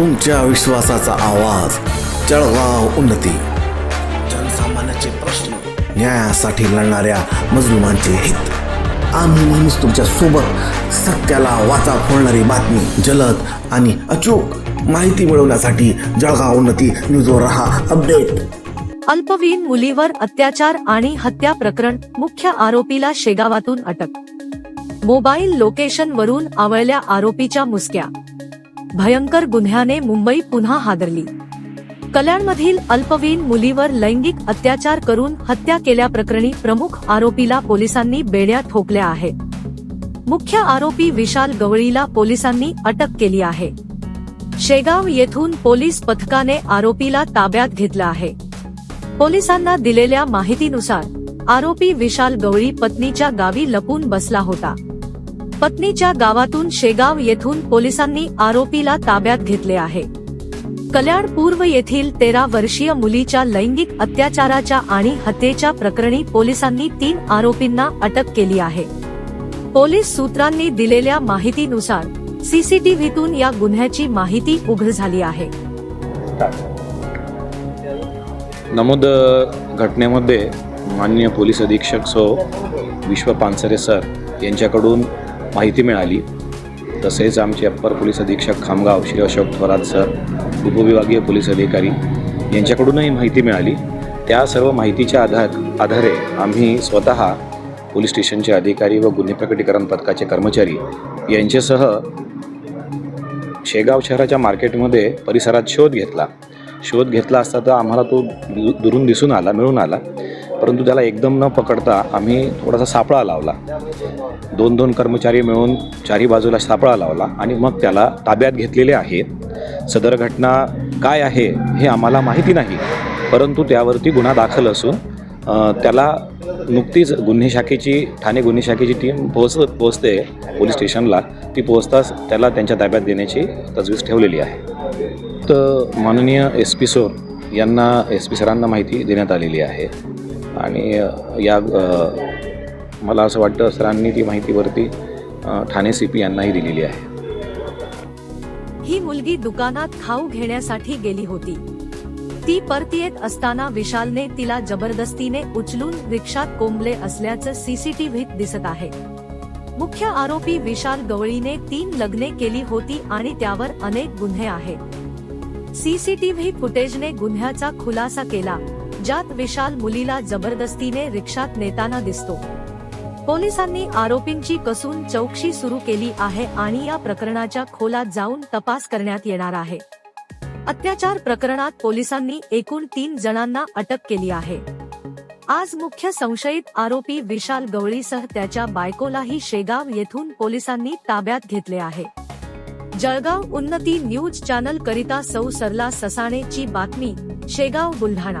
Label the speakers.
Speaker 1: तुमच्या विश्वासाचा आवाज जळगाव उन्नती. जनसामान्याचे प्रश्न न्यायासाठी लढणाऱ्या मजलुमांचे हित. आम्ही नेहमीच तुमच्यासोबत सत्याला वाचा फोडणारी बातमी जलद आणि अचूक माहिती मिळवण्यासाठी जळगाव उन्नती न्यूजवर रहा अपडेट.
Speaker 2: अल्पवयीन मुलीवर अत्याचार आणि हत्या प्रकरण मुख्य आरोपीला शेगावातून अटक. मोबाईल लोकेशन वरून आवळल्या आरोपीच्या मुसक्या. भयंकर गुन्ह्याने मुंबई पुन्हा हादरली. कल्याणमधील अल्पवयीन मुलीवर लैंगिक अत्याचार करून हत्या केल्याप्रकरणी प्रमुख आरोपीला पोलिसांनी बेड्या ठोकल्या आहेत. मुख्य आरोपी विशाल गवळीला पोलिसांनी अटक केली आहे. शेगाव येथून पोलीस पथकाने आरोपीला ताब्यात घेतलं आहे. पोलिसांना दिलेल्या माहितीनुसार आरोपी विशाल गवळी पत्नीच्या गावी लपून बसला होता. पत्नीच्या गावातून शेगाव येथून पोलिसांनी आरोपीला ताब्यात घेतले आहे. कल्याण पूर्व येथील तेरा वर्षीय मुलीच्या लैंगिक अत्याचाराच्या आणि हत्येच्या प्रकरणी पोलिसांनी तीन आरोपींना अटक केली आहे. पोलीस सूत्रांनी दिलेल्या माहितीनुसार सीसीटीव्हीतून या गुन्ह्याची माहिती उघड झाली आहे.
Speaker 3: नमूद घटनेमध्ये माननीय पोलीस अधीक्षक सो विश्व पानसरे सर यांच्याकडून माहिती मिळाली. तसेच आमचे अप्पर पोलीस अधीक्षक खामगाव श्री अशोक थोरात सर उपविभागीय पोलीस अधिकारी यांच्याकडूनही माहिती मिळाली. त्या सर्व माहितीच्या आधार आधारे आम्ही स्वतः पोलीस स्टेशनचे अधिकारी व गुन्हे प्रकटीकरण पथकाचे कर्मचारी यांच्यासह शेगाव शहराच्या मार्केटमध्ये परिसरात शोध घेतला. शोध घेतला असता तर आम्हाला तो दु- दुरून दिसून आला मिळून आला. परंतु त्याला एकदम न पकडता आम्ही थोडासा सापळा लावला. दोन दोन कर्मचारी मिळून चारी बाजूला सापळा लावला आणि मग त्याला ताब्यात घेतलेले आहे सदर घटना काय आहे हे आम्हाला माहिती नाही परंतु त्यावरती गुन्हा दाखल असून त्याला नुकतीच गुन्हे शाखेची ठाणे गुन्हे शाखेची टीम पोहोच पोहोचते पोलीस स्टेशनला. ती पोहोचताच त्याला त्यांच्या ताब्यात देण्याची तजवीज ठेवलेली आहे. तर माननीय एस पी सोर यांना एस पी सरांना माहिती देण्यात आलेली आहे. आणि या मला असं वाटतं सरांनी ती माहितीवरती ठाणे सी पी यांनाही दिलेली आहे.
Speaker 2: ही मुलगी दुकानात खाऊ घेण्यासाठी गेली होती. ती परतीयेत असताना विशालने तिला जबरदस्तीने उचलून रिक्षात कोंबले असल्याचं सीसीटीव्हीत दिसत आहे. मुख्य आरोपी विशाल गवळीने तीन लग्ने केली होती आणि त्यावर अनेक गुन्हे आहेत. सीसीटीव्ही फुटेजने गुन्ह्याचा खुलासा केला. ज्यात विशाल मुलीला जबरदस्तीने रिक्षात नेताना दिसतो. पोलिसांनी आरोपींची कसून चौकशी सुरू केली आहे आणि या प्रकरणाच्या खोलात जाऊन तपास करण्यात येणार आहे. अत्याचार प्रकरणात पोलिसांनी एकूण तीन जणांना अटक केली आहे. आज मुख्य संशयित आरोपी विशाल गवळीसह त्याच्या बायकोलाही शेगाव येथून पोलिसांनी ताब्यात घेतले आहे. जळगाव उन्नती न्यूज चॅनल करिता सौ सरला ससाणेची बातमी शेगाव बुलढाणा.